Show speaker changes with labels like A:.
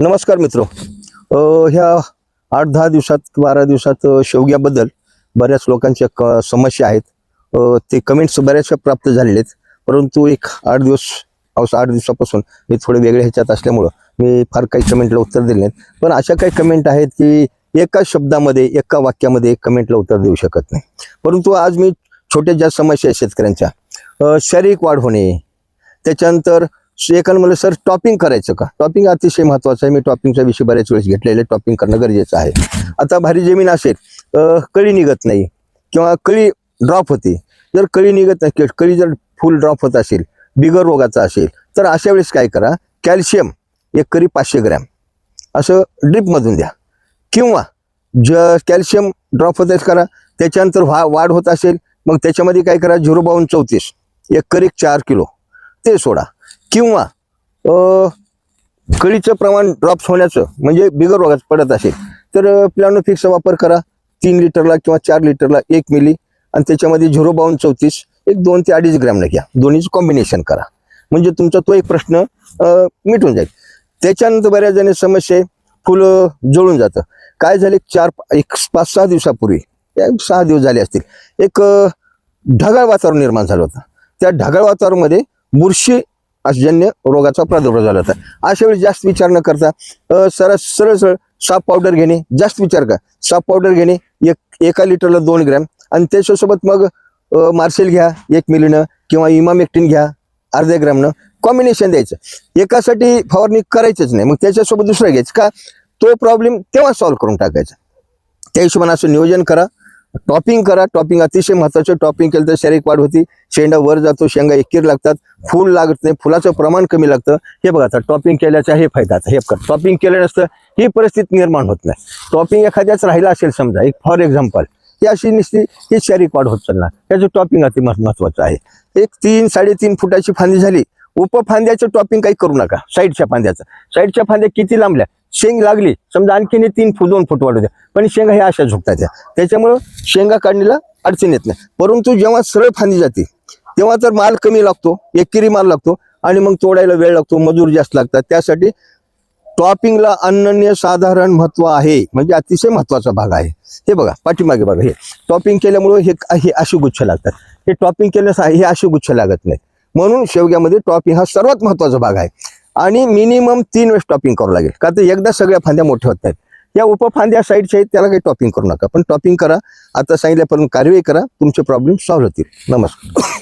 A: नमस्कार मित्र. ह्या आठ दहा दिवसात बारा दिवसात शेवग्याबद्दल बऱ्याच लोकांच्या क समस्या आहेत. ते कमेंट्स बऱ्याचशा प्राप्त झालेले आहेत परंतु एक आठ दिवस पाऊस आठ दिवसापासून मी थोडे वेगळे ह्याच्यात असल्यामुळं मी फार काही कमेंटला उत्तर दिले नाहीत. पण अशा काही कमेंट आहेत की एका शब्दामध्ये एका वाक्यामध्ये कमेंटला उत्तर देऊ शकत नाही. परंतु आज मी छोट्या ज्या समस्या आहेत शेतकऱ्यांच्या शारीरिक वाढ होणे त्याच्यानंतर एकानं म्हणलं सर टॉपिंग करायचं का? टॉपिंग अतिशय महत्वाचं आहे. मी टॉपिंगचा विषय बऱ्याच वेळेस घेतलेले टॉपिंग करणं गरजेचं आहे. आता भारी जमीन असेल कळी निघत नाही किंवा कळी ड्रॉप होते. जर कळी निघत नाही कळी जर फुल ड्रॉप होत असेल बिगर रोगाचा असेल तर अशा वेळेस काय करा? कॅल्शियम एक करी पाचशे ग्रॅम. असं ड्रीपमधून द्या. किंवा ज कॅल्शियम ड्रॉप होत करा. त्याच्यानंतर वा वाढ होत असेल मग त्याच्यामध्ये काय करा? झिरो बावन्न चौतीस. एक करी चार किलो. ते सोडा. किंवा कळीचं प्रमाण ड्रॉप्स होण्याचं म्हणजे बिगर रोगात पडत असेल तर प्लॅनो फिक्सचा वापर करा. तीन लिटरला किंवा चार लिटरला एक मिली आणि त्याच्यामध्ये झिरो बावन्न चौतीस एक दोन ते अडीच ग्रॅमला घ्या. दोन्हीचं कॉम्बिनेशन करा. म्हणजे तुमचा तो एक प्रश्न मिटून जाईल. त्याच्यानंतर बऱ्याच जणी समस्या आहे फुलं जळून जातं. काय झाले? चार एक पाच सहा दिवसापूर्वी सहा दिवस झाले असतील. एक ढगाळ वातावरण निर्माण झालं होतं. त्या ढगाळ वातावरणामध्ये बुरशी जन्य रोगाचा प्रादुर्भाव झाला होता. अशा वेळी जास्त विचार न करता सरळ सरळ सरळ साफ पावडर घेणे जास्त विचार का साफ पावडर घेणे एक एका लिटरला दोन ग्रॅम आणि त्याच्यासोबत मग मार्शेल घ्या एक मिलीनं किंवा इमामेक्टिन घ्या अर्ध्या ग्रॅमनं. कॉम्बिनेशन द्यायचं. एकासाठी फवारणी करायचंच नाही. मग त्याच्यासोबत दुसरं घ्यायचं का? तो प्रॉब्लेम तेव्हा सॉल्व्ह करून टाकायचा. त्या हिशोबाने असं नियोजन करा. टॉपिंग करा. टॉपिंग अतिशय महत्वाचं टॉपिंग केलं तर शारीरिक वाढ होती. शेंडा वर जातो शेंगा एकीर लागतात. फूल लागत नाही. फुलाचं प्रमाण कमी लागतं. हे बघा आता टॉपिंग केल्याचा हे फायदा आता हे टॉपिंग केलं नसतं ही परिस्थिती निर्माण होत नाही. टॉपिंग एखाद्याच राहिला असेल समजा एक फॉर एक्झाम्पल ही अशी निसती ही शारीरिक वाढ होत चालणार. त्याचं टॉपिंग अति महत्वाचं आहे. एक तीन साडेतीन फुटाची फांदी झाली. उपफांद्याचं टॉपिंग काही करू नका. साईडच्या फांद्याचं. साईडच्या फांद्या किती लांबल्या? शेंग लागली समजा आणखीन तीन फूट दोन फूट वाढू द्या. पण शेंगा ह्या अशा झुकतात त्या त्याच्यामुळं शेंगा काढणीला अडचण येत नाही. परंतु जेव्हा सरळ फांदी जाते तेव्हा तर माल कमी लागतो एकेरी माल लागतो आणि मग तोडायला वेळ लागतो मजूर जास्त लागतात. त्यासाठी टॉपिंगला अनन्य साधारण महत्त्व आहे. म्हणजे अतिशय महत्त्वाचा भाग आहे. हे बघा पाठीमागे बघा हे. टॉपिंग केल्यामुळे हे हे अशी गुच्छ लागतात. हे टॉपिंग केल्यास हे अशी गुच्छ लागत नाही. म्हणून शेवग्यामध्ये टॉपिंग हा सर्वात महत्त्वाचा भाग आहे. आणि मिनिमम तीन वेळेस टॉपिंग करावं लागेल. का तर एकदा सगळ्या फांद्या मोठ्या होत आहेत या उपफांद्या साईडच्या आहेत त्याला काही टॉपिंग करू नका. पण टॉपिंग करा. आता सांगितल्यापर्यंत कारवाई करा. तुमचे प्रॉब्लेम सॉल्व्ह होतील. नमस्कार.